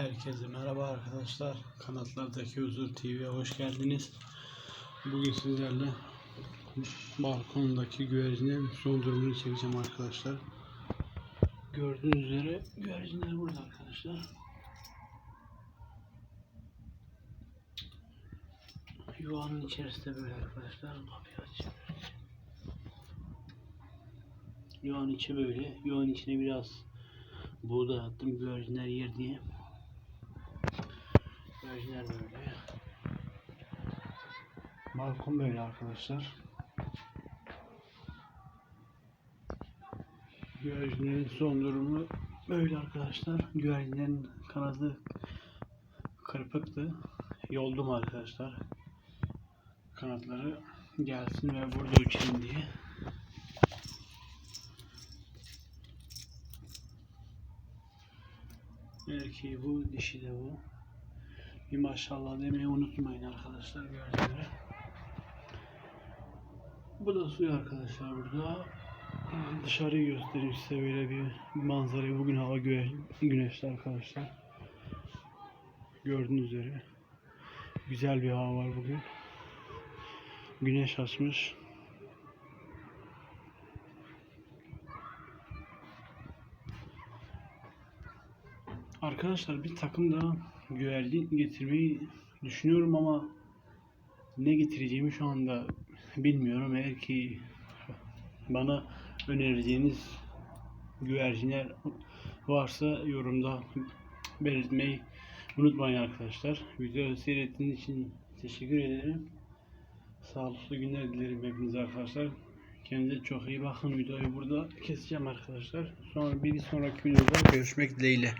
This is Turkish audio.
Herkese merhaba arkadaşlar. Kanatlardaki Huzur TV'ye hoş geldiniz. Bugün sizlerle balkondaki güvercinin son durumunu çekeceğim arkadaşlar. Gördüğünüz üzere güvercinler burada arkadaşlar. Yuvanın içerisinde böyle arkadaşlar. Kapıyı açayım. Yuvanın içi böyle. Yuvanın içine biraz buğday attım güvercinler yer diye. Güvercinler böyle. Balkon böyle arkadaşlar. Güvercinlerin son durumu böyle arkadaşlar. Güvercinlerin kanadı kırpıktı. Yoldum arkadaşlar. Kanatları gelsin ve burada uçayım diye. Erkeği bu, dişi de bu. Bir maşallah demeyi unutmayın arkadaşlar gördüğünüz Bu da suyu arkadaşlar burada. Dışarıyı göstereyim size böyle bir manzarayı. Bugün hava gö güneşli arkadaşlar. Gördüğünüz üzere. Güzel bir hava var bugün. Güneş açmış. Arkadaşlar bir takım daha güvercin getirmeyi düşünüyorum ama ne getireceğimi şu anda bilmiyorum. Eğer ki bana önereceğiniz güvercinler varsa yorumda belirtmeyi unutmayın arkadaşlar. Videoyu seyrettiğiniz için teşekkür ederim. Sağlıklı günler dilerim hepinize arkadaşlar. Kendinize çok iyi bakın. Videoyu burada keseceğim arkadaşlar. Sonra bir sonraki videoda görüşmek dileğiyle.